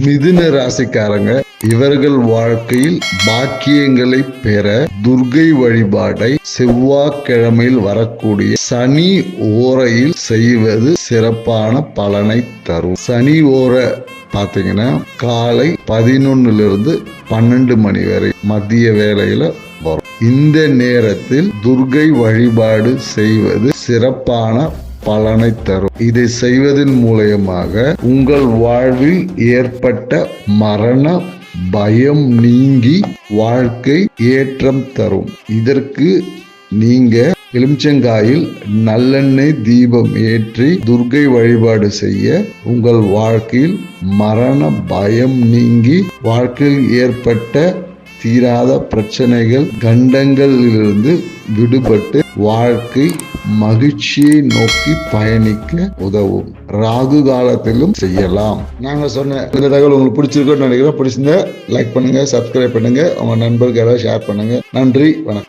மிதுன ராசிக்காரங்க இவர்கள் வாழ்க்கையில் பாக்கியங்களை பெற துர்கை வழிபாடை செவ்வாய்க்கிழமையில் வரக்கூடிய சனி ஓரையில் செய்வது சிறப்பான பலனை தரும். சனி ஓர பாத்தீங்கன்னா காலை பதினொன்னுல இருந்து பன்னெண்டு மணி வரை மதிய வேலையில வரும். இந்த நேரத்தில் துர்கை வழிபாடு செய்வது சிறப்பான பலனை தரும். இதை செய்வதன் மூலயமாக உங்கள் வாழ்வில் ஏற்பட்ட மரண பயம் நீங்கி வாழ்க்கை ஏற்றம் தரும். இதற்கு நீங்க எலுமிச்சங்காயில் நல்லெண்ணெய் தீபம் ஏற்றி துர்கை வழிபாடு செய்ய உங்கள் வாழ்க்கையில் மரண பயம் நீங்கி வாழ்க்கையில் ஏற்பட்ட தீராத பிரச்சனைகள் கண்டங்களிலிருந்து விடுபட்டு வாழ்க்கை மகிழ்ச்சியை நோக்கி பயணிக்க உதவும். ராகு காலத்திலும் செய்யலாம். நாங்க சொன்ன இந்த தகவல் உங்களுக்கு பிடிச்சிருக்குன்னு நினைக்கிறேன். பிடிச்சிருந்தா லைக் பண்ணுங்க சப்ஸ்கிரைப் பண்ணுங்க. உங்க நண்பர்களுக்கு ஷேர் பண்ணுங்க. நன்றி வணக்கம்.